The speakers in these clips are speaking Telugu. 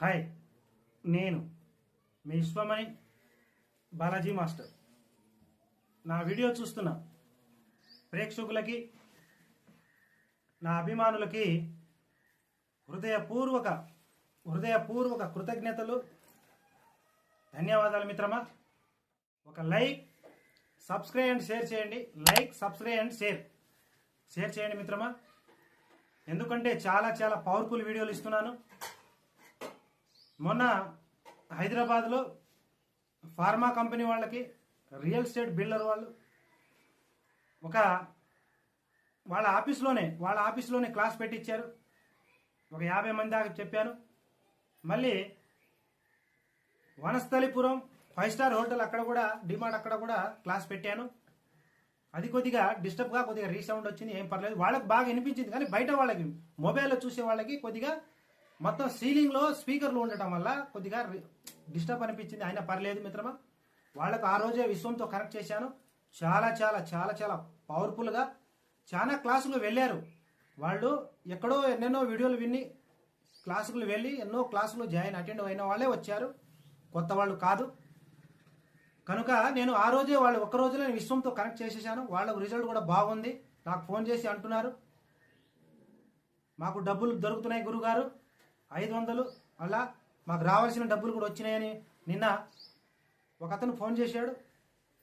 హాయ్ నేను మీ విశ్వమణి బాలాజీ మాస్టర్. నా వీడియో చూస్తున్న ప్రేక్షకులకి నా అభిమానులకి హృదయపూర్వక హృదయపూర్వక కృతజ్ఞతలు. ధన్యవాదాలు మిత్రమా. ఒక లైక్ సబ్స్క్రైబ్ అండ్ షేర్ చేయండి. Like subscribe and share. Share చేయండి మిత్రమా. ఎందుకంటే చాలా చాలా పవర్ఫుల్ వీడియోలు ఇస్తున్నాను. మొన్న హైదరాబాద్లో ఫార్మా కంపెనీ వాళ్ళకి రియల్ ఎస్టేట్ బిల్డర్ వాళ్ళు ఒక వాళ్ళ ఆఫీస్లోనే వాళ్ళ ఆఫీస్లోనే క్లాస్ పెట్టించారు ఒక యాభై మంది దాకా చెప్పాను మళ్ళీ వనస్థలిపురం ఫైవ్ స్టార్ హోటల్ అక్కడ కూడా డిమార్ట్ అక్కడ కూడా క్లాస్ పెట్టాను. అది కొద్దిగా డిస్టర్బ్గా కొద్దిగా రీసౌండ్ వచ్చింది ఏం పర్లేదు. వాళ్ళకి బాగా వినిపించింది కానీ బయట వాళ్ళకి మొబైల్లో చూసే వాళ్ళకి కొద్దిగా మొత్తం సీలింగ్లో స్పీకర్లు ఉండటం వల్ల కొద్దిగా డిస్టర్బ్ అనిపించింది. అయినా పర్లేదు మిత్రమా. వాళ్ళకు ఆ రోజే విశ్వంతో కనెక్ట్ చేశాను. చాలా చాలా చాలా చాలా పవర్ఫుల్గా చాలా క్లాసులు వెళ్ళారు. వాళ్ళు ఎక్కడో ఎన్నెన్నో వీడియోలు విని క్లాసులు వెళ్ళి ఎన్నో క్లాసులు జాయిన్ అటెండ్ అయిన వాళ్ళే వచ్చారు. కొత్త వాళ్ళు కాదు. కనుక నేను ఆ రోజే వాళ్ళు ఒక్క రోజులో నేను విశ్వంతో కనెక్ట్ చేసేసాను. వాళ్ళకు రిజల్ట్ కూడా బాగుంది. నాకు ఫోన్ చేసి అంటున్నారు. మాకు డబ్బులు దొరుకుతున్నాయి గురుగారు. ఐదు వందలు. అలా మాకు రావాల్సిన డబ్బులు కూడా వచ్చినాయని నిన్న ఒక అతను ఫోన్ చేశాడు.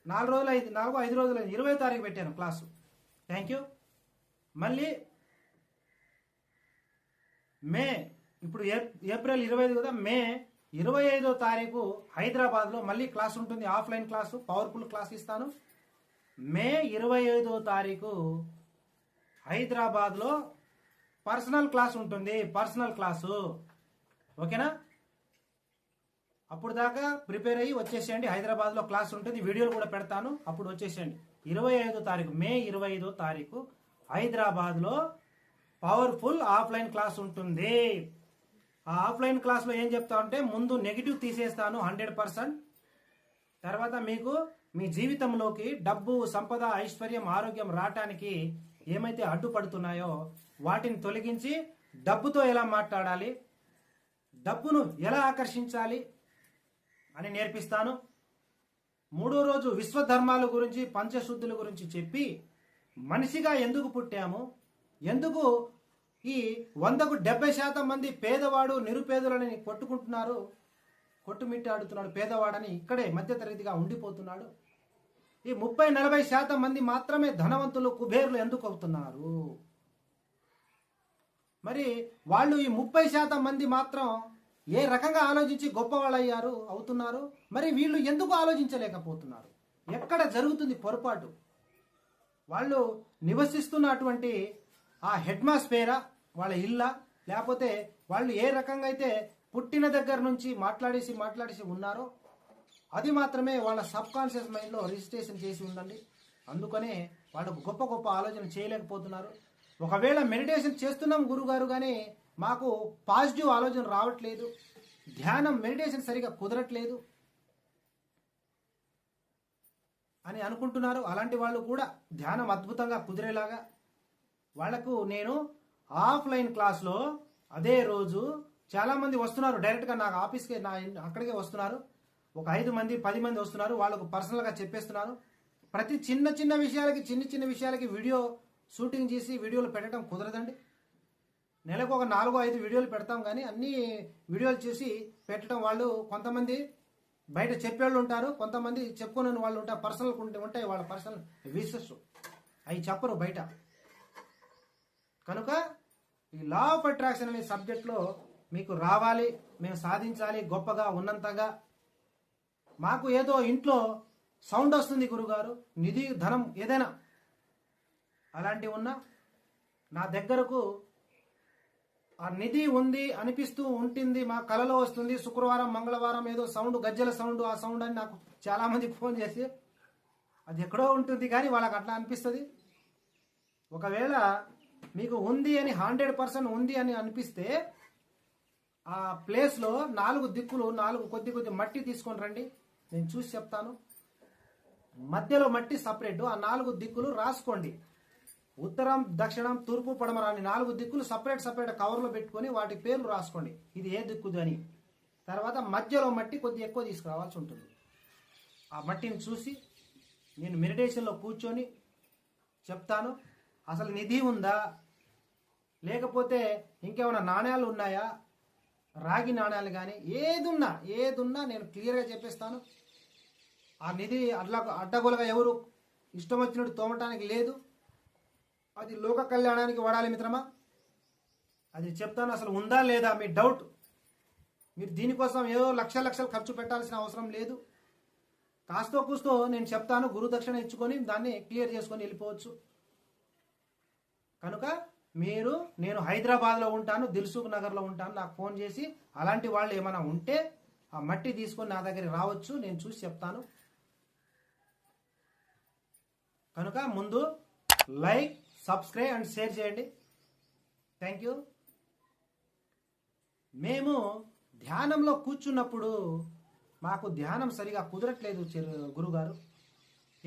నాలుగు రోజులు ఐదు నాలుగు ఐదు రోజులు అయింది. ఇరవై తారీఖు పెట్టాను క్లాసు. Thank you. మళ్ళీ మే ఇప్పుడు ఏ- ఏప్రిల్ ఇరవై ఐదు కదా మే ఇరవై ఐదో తారీఖు హైదరాబాద్లో మళ్ళీ క్లాస్ ఉంటుంది. ఆఫ్లైన్ క్లాసు పవర్ఫుల్ క్లాస్ ఇస్తాను. మే ఇరవై ఐదో తారీఖు హైదరాబాద్లో పర్సనల్ క్లాస్ ఉంటుంది పర్సనల్ క్లాసు. ఓకేనా? అప్పుడు దాకా ప్రిపేర్ అయ్యి వచ్చేసేయండి. హైదరాబాద్లో క్లాస్ ఉంటుంది వీడియోలు కూడా పెడతాను. అప్పుడు వచ్చేసేయండి. ఇరవై ఐదో తారీఖు మే ఇరవై ఐదో తారీఖు హైదరాబాద్లో పవర్ఫుల్ ఆఫ్లైన్ క్లాస్ ఉంటుంది. ఆ ఆఫ్లైన్ క్లాస్లో ఏం చెప్తా అంటే ముందు నెగిటివ్ తీసేస్తాను హండ్రెడ్ పర్సెంట్. తర్వాత మీకు మీ జీవితంలోకి డబ్బు సంపద ఐశ్వర్యం ఆరోగ్యం రావటానికి ఏమైతే అడ్డుపడుతున్నాయో వాటిని తొలగించి డబ్బుతో ఎలా మాట్లాడాలి? డబ్బును ఎలా ఆకర్షించాలి అని నేర్పిస్తాను. మూడో రోజు విశ్వధర్మాల గురించి పంచశుద్ధుల గురించి చెప్పి మనిషిగా ఎందుకు పుట్టాము? ఎందుకు ఈ వందకు డెబ్బై శాతం మంది పేదవాడు నిరుపేదలని కొట్టుకుంటున్నారు? కొట్టుమిట్టాడుతున్నాడు పేదవాడని ఇక్కడే మధ్యతరగతిగా ఉండిపోతున్నాడు. ఈ ముప్పై నలభై శాతం మంది మాత్రమే ధనవంతులు కుబేరులు ఎందుకు అవుతున్నారు? మరి వాళ్ళు ఈ ముప్పై శాతం మంది మాత్రం ఏ రకంగా ఆలోచించి గొప్పవాళ్ళు అయ్యారు అవుతున్నారు? మరి వీళ్ళు ఎందుకు ఆలోచించలేకపోతున్నారు? ఎక్కడ జరుగుతుంది పొరపాటు? వాళ్ళు నివసిస్తున్నటువంటి ఆ హెడ్మాస్ఫేరా వాళ్ళ ఇళ్ళ లేకపోతే వాళ్ళు ఏ రకంగా అయితే పుట్టిన దగ్గర నుంచి మాట్లాడేసి మాట్లాడేసి ఉన్నారో అది మాత్రమే వాళ్ళ సబ్ కాన్షియస్ మైండ్లో రిజిస్ట్రేషన్ చేసి ఉందండి అందుకనే వాళ్ళకు గొప్ప గొప్ప ఆలోచన చేయలేకపోతున్నారు. ఒకవేళ మెడిటేషన్ చేస్తున్నాం గురుగారు కానీ మాకు పాజిటివ్ ఆలోచన రావట్లేదు. ధ్యానం మెడిటేషన్ సరిగా కుదరట్లేదు అని అనుకుంటున్నారు. అలాంటి వాళ్ళు కూడా ధ్యానం అద్భుతంగా కుదిరేలాగా. వాళ్ళకు నేను ఆఫ్లైన్ క్లాస్లో అదే రోజు చాలామంది వస్తున్నారు. డైరెక్ట్గా నాకు ఆఫీస్కి నా అక్కడికే వస్తున్నారు. ఒక ఐదు మంది పది మంది వస్తున్నారు వాళ్ళకు పర్సనల్గా చెప్పేస్తున్నాను ప్రతి చిన్న చిన్న విషయాలకి చిన్న చిన్న విషయాలకి వీడియో షూటింగ్ చేసి వీడియోలు పెట్టడం కుదరదండి. నెలకు ఒక నాలుగో ఐదు వీడియోలు పెడతాం కానీ అన్ని వీడియోలు చేసి పెట్టడం వాళ్ళు కొంతమంది బయట చెప్పేవాళ్ళు ఉంటారు కొంతమంది చెప్పుకునే వాళ్ళు ఉంటారు పర్సనల్ ఉంటే ఉంటాయి వాళ్ళ పర్సనల్ విషెస్ అవి చెప్పరు బయట. కనుక ఈ లా ఆఫ్ అట్రాక్షన్ అనే సబ్జెక్ట్లో మీకు రావాలి మేము సాధించాలి గొప్పగా ఉన్నంతగా మాకు ఏదో ఇంట్లో సౌండ్ వస్తుంది గురుగారు నిధి ధనం ఏదైనా. అలాంటివి ఉన్నా నా దగ్గరకు ఆ నిధి ఉంది అనిపిస్తూ ఉంటుంది మా కలలో వస్తుంది శుక్రవారం మంగళవారం ఏదో సౌండ్ గజ్జల సౌండ్ ఆ సౌండ్ అని నాకు చాలామంది ఫోన్ చేసి అది ఎక్కడో ఉంటుంది కానీ వాళ్ళకి అట్లా అనిపిస్తుంది. ఒకవేళ మీకు ఉంది అని హండ్రెడ్ పర్సెంట్ ఉంది అని అనిపిస్తే ఆ ప్లేస్లో నాలుగు దిక్కులు నాలుగు కొద్ది కొద్ది మట్టి తీసుకొని రండి. నేను చూసి చెప్తాను. మధ్యలో మట్టి సపరేట్ ఆ నాలుగు దిక్కులు రాసుకోండి. ఉత్తరం దక్షిణం తూర్పు పడమర అని నాలుగు దిక్కులు సపరేట్ సపరేట్ కవర్లో పెట్టుకొని వాటి పేర్లు రాసుకోండి. ఇది ఏ దిక్కుది అని తర్వాత మధ్యలో మట్టి కొద్దిగా ఎక్కువ తీసుకురావాల్సి ఉంటుంది. ఆ మట్టిని చూసి నేను మెడిటేషన్లో కూర్చొని చెప్తాను. అసలు నిధి ఉందా? లేకపోతే ఇంకేమైనా నాణ్యాలు ఉన్నాయా? రాగి నాణ్యాలు కానీ ఏదున్నా ఏదున్నా నేను క్లియర్గా చెప్పేస్తాను. ఆ నిధి అడ్ల అడ్డగోలుగా ఎవరు ఇష్టం వచ్చినట్టు తోమటానికి లేదు. అది లోక కళ్యాణానికి వాడాలి మిత్రమా? అది చెప్తాను అసలు ఉందా లేదా మీ డౌట్? మీరు దీనికోసం ఏదో లక్ష లక్షలు ఖర్చు పెట్టాల్సిన అవసరం లేదు. కాస్తో కూస్తో నేను చెప్తాను గురుదక్షిణ ఇచ్చుకొని దాన్ని క్లియర్ చేసుకొని వెళ్ళిపోవచ్చు. కనుక మీరు నేను హైదరాబాద్లో ఉంటాను దిల్సుఖ్ నగర్లో ఉంటాను నాకు ఫోన్ చేసి అలాంటి వాళ్ళు ఏమైనా ఉంటే ఆ మట్టి తీసుకొని నా దగ్గర రావచ్చు నేను చూసి చెప్తాను. కనుక ముందు లైక్ సబ్స్క్రైబ్ అండ్ షేర్ చేయండి. థ్యాంక్ యూ మేము ధ్యానంలో కూర్చున్నప్పుడు మాకు ధ్యానం సరిగా కుదరట్లేదు గురుగారు.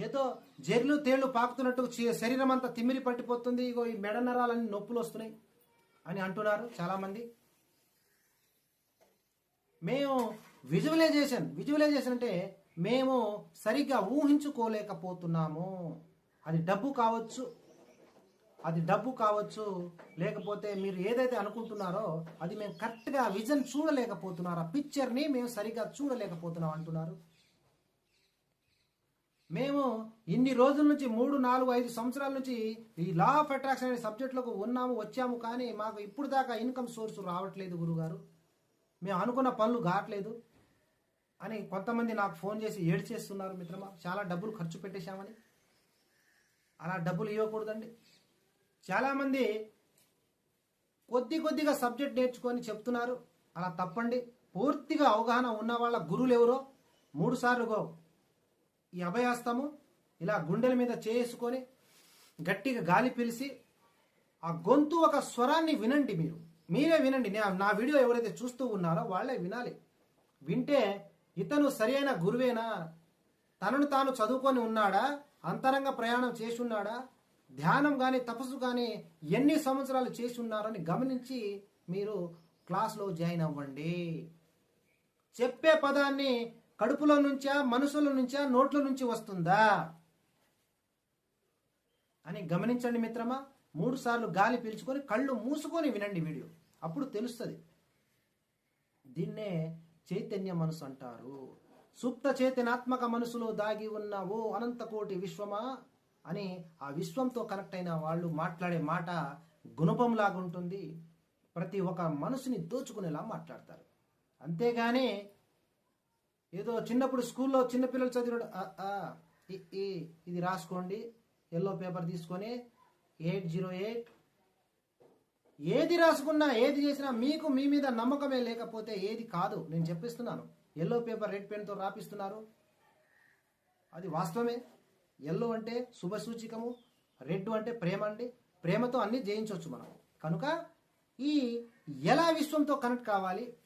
ఏదో జర్లు తేళ్ళు పాకుతున్నట్టు శరీరం అంతా తిమ్మిరి పట్టిపోతుంది ఇగో ఈ మెడ నరాలన్నీ నొప్పులు వస్తున్నాయి అని అంటున్నారు చాలామంది. మేము విజువలైజేషన్ విజువలైజేషన్ అంటే మేము సరిగ్గా ఊహించుకోలేకపోతున్నాము. అది డబ్బు కావచ్చు అది డబ్బు కావచ్చు లేకపోతే మీరు ఏదైతే అనుకుంటున్నారో అది మేము కరెక్ట్గా విజన్ చూడలేకపోతున్నారు? ఆ పిక్చర్ని మేము సరిగ్గా చూడలేకపోతున్నాం అంటున్నారు. మేము ఇన్ని రోజుల నుంచి మూడు నాలుగు ఐదు సంవత్సరాల నుంచి ఈ లా ఆఫ్ అట్రాక్షన్ అనే సబ్జెక్టులకు ఉన్నాము వచ్చాము కానీ మాకు ఇప్పుడు దాకా ఇన్కమ్ సోర్స్ రావట్లేదు గురుగారు. మేము అనుకున్న పనులు కావట్లేదు అని కొంతమంది నాకు ఫోన్ చేసి ఏడ్ చేస్తున్నారు మిత్రమా. చాలా డబ్బులు ఖర్చు పెట్టేశామని. అలా డబ్బులు ఇవ్వకూడదండి. చాలామంది కొద్ది కొద్దిగా సబ్జెక్ట్ నేర్చుకొని చెప్తున్నారు. అలా తప్పండి. పూర్తిగా అవగాహన ఉన్న వాళ్ళ గురువులు ఎవరో? మూడుసార్లుగో ఈ అభయాస్తము ఇలా గుండెల మీద చేసుకొని గట్టిగా గాలి పిలిచి ఆ గొంతు ఒక స్వరాన్ని వినండి మీరు. మీరే వినండి. నా- నా వీడియో ఎవరైతే చూస్తూ ఉన్నారో వాళ్ళే వినాలి. వింటే ఇతను సరైన గురువేనా? తనను తాను చదువుకొని ఉన్నాడా? అంతరంగ ప్రయాణం చేసున్నాడా ధ్యానం కానీ తపస్సు కానీ ఎన్ని సంవత్సరాలు చేసి ఉన్నారని గమనించి మీరు క్లాస్లో జాయిన్ అవ్వండి. చెప్పే పదాన్ని కడుపులో నుంచా మనసుల నుంచా నోట్ల నుంచి వస్తుందా? అని గమనించండి మిత్రమా మూడు సార్లు గాలి పీల్చుకొని కళ్ళు మూసుకొని వినండి వీడియో. అప్పుడు తెలుస్తుంది. దీన్నే చైతన్య మనసు అంటారు. సుప్త చేతనాత్మక మనసులో దాగి ఉన్న ఓ అనంతకోటి విశ్వమా అని ఆ విశ్వంతో కనెక్ట్ అయిన వాళ్ళు మాట్లాడే మాట గుణపంలాగా ఉంటుంది ప్రతి ఒక్క మనసుని దోచుకునేలా మాట్లాడతారు. అంతేగాని ఏదో చిన్నప్పుడు స్కూల్లో చిన్నపిల్లలు చదివాడు ఇది రాసుకోండి ఎల్లో పేపర్ తీసుకొని ఎయిట్ జీరో ఎయిట్. ఏది రాసుకున్నా ఏది చేసినా మీకు మీ మీద నమ్మకమే లేకపోతే ఏది కాదు. నేను చెప్పిస్తున్నాను. ఎల్లో పేపర్ రెడ్ పెన్తో రాపిస్తున్నారు. అది వాస్తవమే. ఎల్లో అంటే శుభసూచికము రెడ్ అంటే ప్రేమ అండి. ప్రేమతో అన్ని జయించవచ్చు మనం. కనుక ఈ ఎలా విశ్వంతో కనెక్ట్ కావాలి?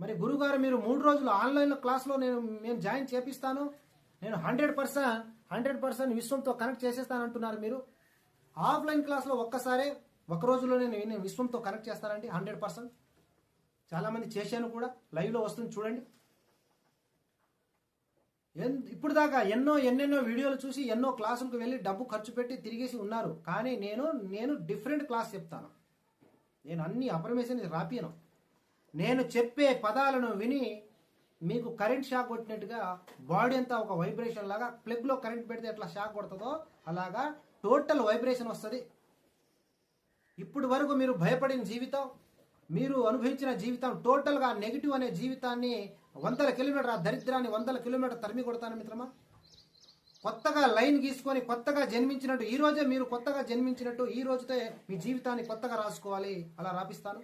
మరి గురుగారు మీరు మూడు రోజులు ఆన్లైన్లో క్లాస్లో నేను నేను జాయిన్ చేపిస్తాను. నేను హండ్రెడ్ పర్సెంట్ హండ్రెడ్ పర్సెంట్ విశ్వంతో కనెక్ట్ చేసేస్తాను అంటున్నారు మీరు. ఆఫ్లైన్ క్లాస్లో ఒక్కసారే ఒక రోజులో నేను నేను విశ్వంతో కనెక్ట్ చేస్తానండి హండ్రెడ్ పర్సెంట్. చాలామంది చేశాను కూడా లైవ్లో వస్తుంది చూడండి. ఇప్పుడు దాకా ఎన్నో ఎన్నెన్నో వీడియోలు చూసి ఎన్నో క్లాసులకు వెళ్ళి డబ్బు ఖర్చు పెట్టి తిరిగేసి ఉన్నారు. కానీ నేను నేను డిఫరెంట్ క్లాస్ చెప్తాను. నేను అన్ని అప్రమేషన్ రాపియను నేను చెప్పే పదాలను విని మీకు కరెంట్ షాక్ కొట్టినట్టుగా బాడీ అంతా ఒక వైబ్రేషన్ లాగా ప్లగ్లో కరెంట్ పెడితే ఎట్లా షాక్ కొడుతుందో అలాగా టోటల్ వైబ్రేషన్ వస్తుంది. ఇప్పుడు వరకు మీరు భయపడిన జీవితం మీరు అనుభవించిన జీవితం టోటల్గా నెగిటివ్ అనే జీవితాన్ని వందల కిలోమీటర్ ఆ దరిద్రాన్ని వందల కిలోమీటర్ తరిమి కొడతాను మిత్రమా? కొత్తగా లైన్ గీసుకొని కొత్తగా జన్మించినట్టు ఈ రోజే మీరు కొత్తగా జన్మించినట్టు ఈ రోజుతో మీ జీవితాన్ని కొత్తగా రాసుకోవాలి. అలా రాపిస్తాను.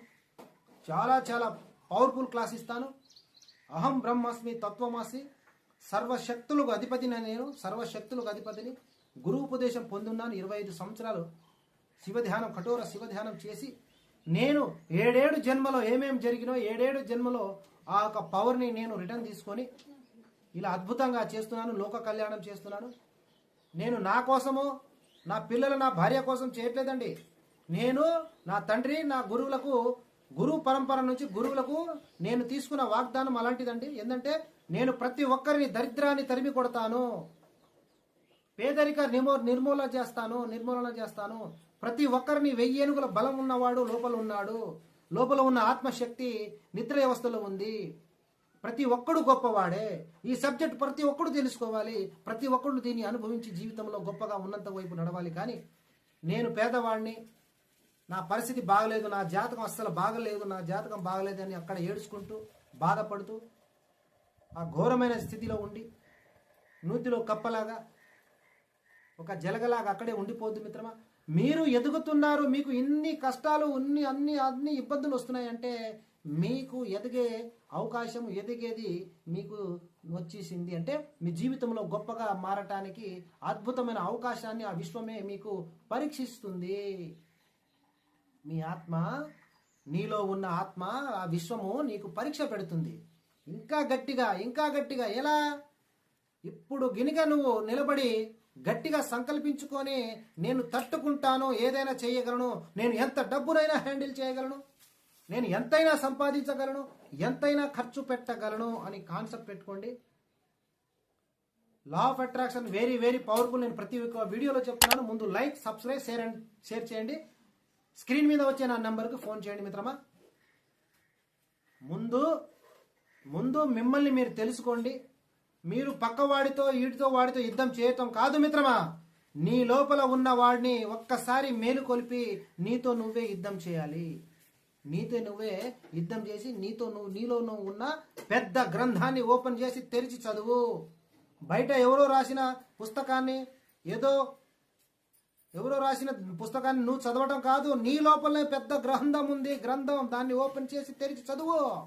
చాలా చాలా పవర్ఫుల్ క్లాస్ ఇస్తాను. అహం బ్రహ్మాస్మి తత్వమాసి సర్వశక్తులకు అధిపతిని నేను సర్వశక్తులకు అధిపతిని గురు ఉపదేశం పొందున్నాను. ఇరవై ఐదు సంవత్సరాలు శివధ్యానం కఠోర శివధ్యానం చేసి నేను ఏడేడు జన్మలో ఏమేం జరిగినో ఏడేడు జన్మలో ఆ యొక్క పవర్ని నేను రిటర్న్ తీసుకొని ఇలా అద్భుతంగా చేస్తున్నాను లోక కళ్యాణం చేస్తున్నాను. నేను నా కోసము నా పిల్లలు నా భార్య కోసం చేయట్లేదండి. నేను నా తండ్రి నా గురువులకు గురువు పరంపర నుంచి గురువులకు నేను తీసుకున్న వాగ్దానం అలాంటిదండి. ఏంటంటే నేను ప్రతి ఒక్కరిని దరిద్రాన్ని తరిమి కొడతాను. పేదరిక నిర్మూ నిర్మూలన చేస్తాను నిర్మూలన చేస్తాను. ప్రతి ఒక్కరిని వెయ్యి ఏనుగుల బలం ఉన్నవాడు లోపల ఉన్నాడు. లోపల ఉన్న ఆత్మశక్తి నిద్ర వ్యవస్థలో ఉంది. ప్రతి ఒక్కడు గొప్పవాడే. ఈ సబ్జెక్ట్ ప్రతి ఒక్కడు తెలుసుకోవాలి. ప్రతి ఒక్కడు దీన్ని అనుభవించి జీవితంలో గొప్పగా ఉన్నంత వైపు నడవాలి. కానీ నేను పేదవాడిని. నా పరిస్థితి బాగలేదు. నా జాతకం అస్సలు బాగలేదు. నా జాతకం బాగలేదు అని అక్కడ ఏడుచుకుంటూ బాధపడుతూ ఆ ఘోరమైన స్థితిలో ఉండి నూతిలో కప్పలాగా ఒక జలగలాగా అక్కడే ఉండిపోద్దు మిత్రమా? మీరు ఎదుగుతున్నారు మీకు ఇన్ని కష్టాలు ఉన్ని అన్ని అన్ని ఇబ్బందులు వస్తున్నాయంటే మీకు ఎదిగే అవకాశం ఎదిగేది మీకు వచ్చేసింది. అంటే మీ జీవితంలో గొప్పగా మారటానికి అద్భుతమైన అవకాశాన్ని ఆ విశ్వమే మీకు పరీక్షిస్తుంది. మీ ఆత్మ నీలో ఉన్న ఆత్మ ఆ విశ్వము నీకు పరీక్ష పెడుతుంది. ఇంకా గట్టిగా ఇంకా గట్టిగా ఎలా? ఇప్పుడు గినిగా నువ్వు నిలబడి గట్టిగా సంకల్పించుకొని నేను తట్టుకుంటాను ఏదైనా చేయగలను నేను ఎంత డబ్బునైనా హ్యాండిల్ చేయగలను నేను ఎంతైనా సంపాదించగలను ఎంతైనా ఖర్చు పెట్టగలను అని కాన్సెప్ట్ పెట్టుకోండి. Law of attraction very very powerful నేను ప్రతి ఒక్క వీడియోలో చెప్తున్నాను. ముందు like subscribe share and share చేయండి. స్క్రీన్ మీద వచ్చే నా నెంబర్కి ఫోన్ చేయండి మిత్రమా. ముందు ముందు మిమ్మల్ని మీరు తెలుసుకోండి. మీరు పక్కవాడితో వీటితో వాడితో యుద్ధం చేయటం కాదు మిత్రమా. నీ లోపల ఉన్న వాడిని ఒక్కసారి మేలుకొల్పి నీతో నువ్వే యుద్ధం చేయాలి. నీతో నువ్వే యుద్ధం చేసి నీతో నువ్వు నీలో నువ్వు ఉన్న పెద్ద గ్రంథాన్ని ఓపెన్ చేసి తెరిచి చదువు. బయట ఎవరో రాసిన పుస్తకాన్ని ఏదో ఎవరో రాసిన పుస్తకాన్ని నువ్వు చదవటం కాదు నీ లోపలనే పెద్ద గ్రంథం ఉంది. గ్రంథం దాన్ని ఓపెన్ చేసి తెరిచి చదువు.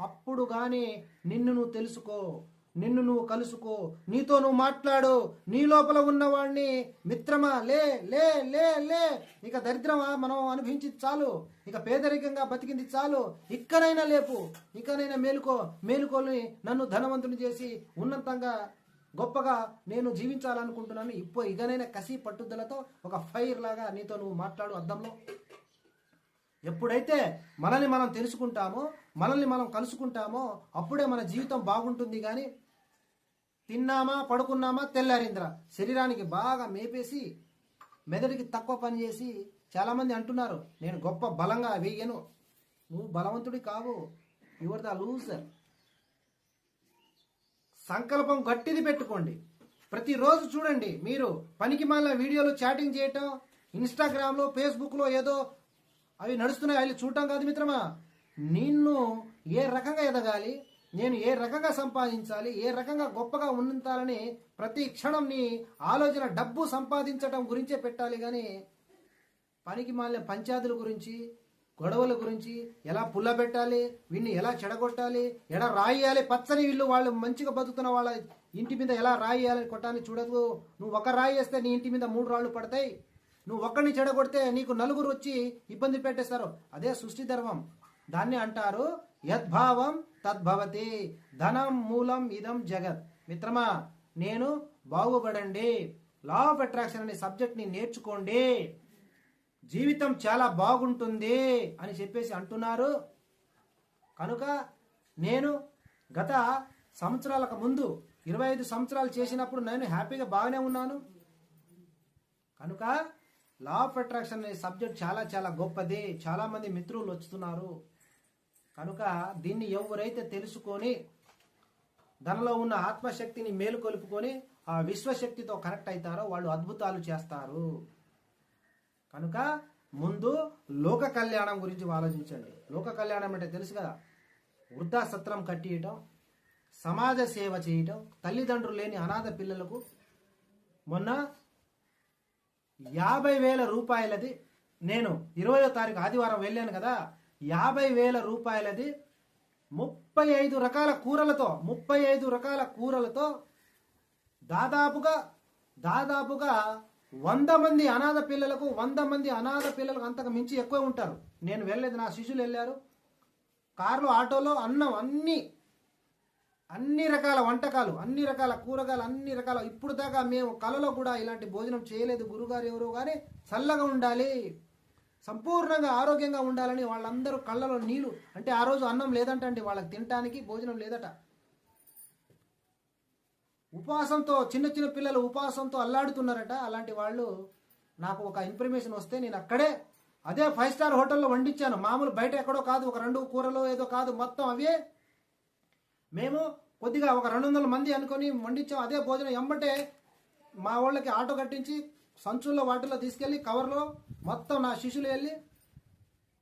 అప్పుడు కానీ నిన్ను నువ్వు తెలుసుకో. నిన్ను నువ్వు కలుసుకో నీతో నువ్వు మాట్లాడు నీ లోపల ఉన్నవాడిని మిత్రమా? లే లే లే లే. ఇక దరిద్రమా? మనం అనుభవించి చాలు. ఇక పేదరికంగా బతికింది చాలు. ఇక్కడైనా లేపు. ఇకనైనా మేలుకో. మేలుకోని నన్ను ధనవంతుని చేసి ఉన్నతంగా గొప్పగా నేను జీవించాలనుకుంటున్నాను. ఇప్పుడు ఇకనైనా కసి పట్టుదలతో ఒక ఫైర్ లాగా నీతో నువ్వు మాట్లాడు అద్దంలో. ఎప్పుడైతే మనల్ని మనం తెలుసుకుంటామో మనల్ని మనం కలుసుకుంటామో అప్పుడే మన జీవితం బాగుంటుంది కానీ తిన్నామా పడుకున్నామా తెల్లారింద్ర. శరీరానికి బాగా మేపేసి మెదడుకి తక్కువ పని చేసి చాలామంది అంటున్నారు నేను గొప్ప బలంగా వేయను. నువ్వు బలవంతుడి కావు. యువర్ ద లూజర్ సంకల్పం గట్టిది పెట్టుకోండి. ప్రతిరోజు చూడండి మీరు పనికి మాలిన వీడియోలు చాటింగ్ చేయటం ఇన్స్టాగ్రామ్లో ఫేస్బుక్లో ఏదో అవి నడుస్తున్నాయి అవి చూడటం కాదు మిత్రమా. నిన్ను ఏ రకంగా ఎదగాలి? నేను ఏ రకంగా సంపాదించాలి ఏ రకంగా గొప్పగా ఉండాలని ప్రతి క్షణం నీ ఆలోచన డబ్బు సంపాదించడం గురించే పెట్టాలి కానీ పనికి మాలిన పంచాయతీల గురించి గొడవల గురించి ఎలా పుల్ల పెట్టాలి వీడిని ఎలా చెడగొట్టాలి ఎలా రాయాలి పచ్చని ఇల్లు వాళ్ళు మంచిగా బతుకుతున్న వాళ్ళ ఇంటి మీద ఎలా రాయాలని కొట్టాలని చూడదు నువ్వు ఒక రాయి వేస్తే నీ ఇంటి మీద మూడు రాళ్ళు పడతాయి. నువ్వు ఒక్కడిని చెడగొడితే నీకు నలుగురు వచ్చి ఇబ్బంది పెట్టేస్తారు. అదే సృష్టి ధర్మం. దాన్ని అంటారు యద్భావం తద్భవతి ధనం మూలం ఇదం జగత్. మిత్రమా నేను బాగుపడండి. లా ఆఫ్ అట్రాక్షన్ అనే సబ్జెక్ట్ని నేర్చుకోండి. జీవితం చాలా బాగుంటుంది అని చెప్పేసి అంటున్నారు. కనుక నేను గత సంవత్సరాలకు ముందు ఇరవై ఐదు సంవత్సరాలు చేసినప్పుడు నేను హ్యాపీగా బాగానే ఉన్నాను. కనుక లా ఆఫ్ అట్రాక్షన్ అనే సబ్జెక్ట్ చాలా చాలా గొప్పది. చాలామంది మిత్రులు వస్తున్నారు. కనుక దీన్ని ఎవరైతే తెలుసుకొని దానిలో ఉన్న ఆత్మశక్తిని మేలుకొలుపుకొని ఆ విశ్వశక్తితో కనెక్ట్ అవుతారో వాళ్ళు అద్భుతాలు చేస్తారు. కనుక ముందు లోక కళ్యాణం గురించి ఆలోచించండి. లోక కళ్యాణం అంటే తెలుసు కదా? వృద్ధాసత్రం కట్టియటం సమాజ సేవ చేయటం తల్లిదండ్రులు లేని అనాథ పిల్లలకు మొన్న యాభై వేల రూపాయలది నేను ఇరవయో తారీఖు ఆదివారం వెళ్ళాను కదా? యాభై వేల రూపాయలది ముప్పై ఐదు రకాల కూరలతో ముప్పై ఐదు రకాల కూరలతో దాదాపుగా దాదాపుగా వంద మంది అనాథ పిల్లలకు వంద మంది అనాథ పిల్లలకు అంతకు మించి ఎక్కువ ఉంటారు. నేను వెళ్ళలేదు నా శిష్యులు వెళ్ళారు. కార్లు ఆటోలో అన్నం అన్ని అన్ని రకాల వంటకాలు అన్ని రకాల కూరగాయలు అన్ని రకాల ఇప్పుడు దాకా మేము కలలో కూడా ఇలాంటి భోజనం చేయలేదు. గురుగారు ఎవరో కానీ చల్లగా ఉండాలి. సంపూర్ణంగా ఆరోగ్యంగా ఉండాలని వాళ్ళందరూ కళ్ళలో నీళ్ళు అంటే ఆ రోజు అన్నం లేదంట అండి వాళ్ళకి తినటానికి భోజనం లేదట. ఉపవాసంతో చిన్న చిన్న పిల్లలు ఉపవాసంతో అల్లాడుతున్నారట. అలాంటి వాళ్ళు నాకు ఒక ఇన్ఫర్మేషన్ వస్తే నేను అక్కడే అదే ఫైవ్ స్టార్ హోటల్లో వండించాను. మామూలు బయట ఎక్కడో కాదు ఒక రెండు కూరలో ఏదో కాదు మొత్తం అవే. మేము కొద్దిగా ఒక రెండు వందల మంది అనుకొని వండించాం. అదే భోజనం ఎంబటే మా వాళ్ళకి ఆటో కట్టించి సంచుల్లో వాటిలో తీసుకెళ్ళి కవర్లో మొత్తం నా శిష్యులు వెళ్ళి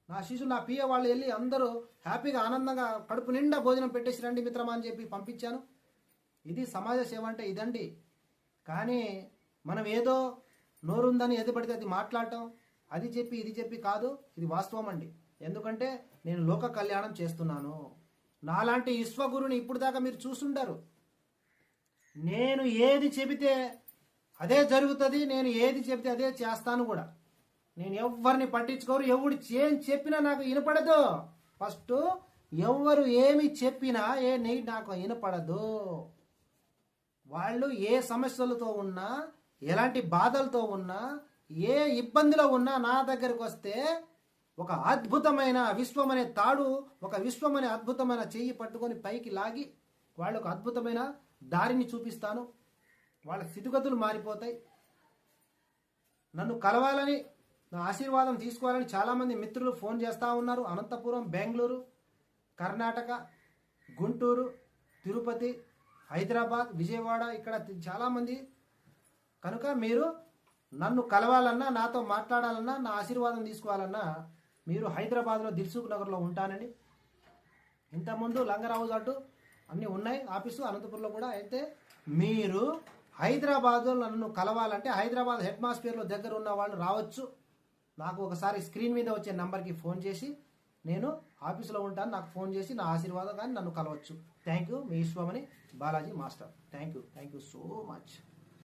నా శిష్యులు నా పియ వాళ్ళు వెళ్ళి అందరూ హ్యాపీగా ఆనందంగా కడుపు నిండా భోజనం పెట్టేసి రండి మిత్రమా అని చెప్పి పంపించాను. ఇది సమాజ సేవ అంటే ఇదండి. కానీ మనం ఏదో నోరుందని ఏది పడితే అది మాట్లాడటం అది చెప్పి ఇది చెప్పి కాదు ఇది వాస్తవం అండి. ఎందుకంటే నేను లోక కళ్యాణం చేస్తున్నాను. నాలాంటి విశ్వగురుని ఇప్పుడు దాకా మీరు చూస్తుంటారు నేను ఏది చెబితే అదే జరుగుతుంది నేను ఏది చెబితే అదే చేస్తాను కూడా. నేను ఎవరిని పట్టించుకోరు ఎవడు ఏం చెప్పినా నాకు వినపడదు. ఫస్ట్ ఎవరు ఏమి చెప్పినా ఏ నెయ్యి నాకు వినపడదు. వాళ్ళు ఏ సమస్యలతో ఉన్నా ఎలాంటి బాధలతో ఉన్నా ఏ ఇబ్బందిలో ఉన్నా నా దగ్గరకు వస్తే ఒక అద్భుతమైన విశ్వం అనే తాడు ఒక విశ్వం అనే అద్భుతమైన చెయ్యి పట్టుకొని పైకి లాగి వాళ్ళకు అద్భుతమైన దారిని చూపిస్తాను. వాళ్ళ స్థితిగతులు మారిపోతాయి. నన్ను కలవాలని నా ఆశీర్వాదం తీసుకోవాలని చాలామంది మిత్రులు ఫోన్ చేస్తూ ఉన్నారు. అనంతపురం బెంగళూరు కర్ణాటక గుంటూరు తిరుపతి హైదరాబాద్ విజయవాడ ఇక్కడ చాలామంది. కనుక మీరు నన్ను కలవాలన్నా నాతో మాట్లాడాలన్నా నా ఆశీర్వాదం తీసుకోవాలన్నా మీరు హైదరాబాద్లో దిల్సుఖ్ నగర్లో ఉంటానండి. ఇంతకుముందు లంగరావు అటు అన్నీ ఉన్నాయి ఆఫీసు అనంతపురంలో కూడా. అయితే మీరు హైదరాబాద్లో నన్ను కలవాలంటే హైదరాబాద్ హెడ్ మాస్టర్లో దగ్గర ఉన్న వాళ్ళు రావచ్చు. నాకు ఒకసారి స్క్రీన్ మీద వచ్చే నంబర్కి ఫోన్ చేసి నేను ఆఫీసులో ఉంటాను నాకు ఫోన్ చేసి నా ఆశీర్వాదం కానీ నన్ను కలవచ్చు. Thank you me Vishwamani Balaji master. Thank you. Thank you so much.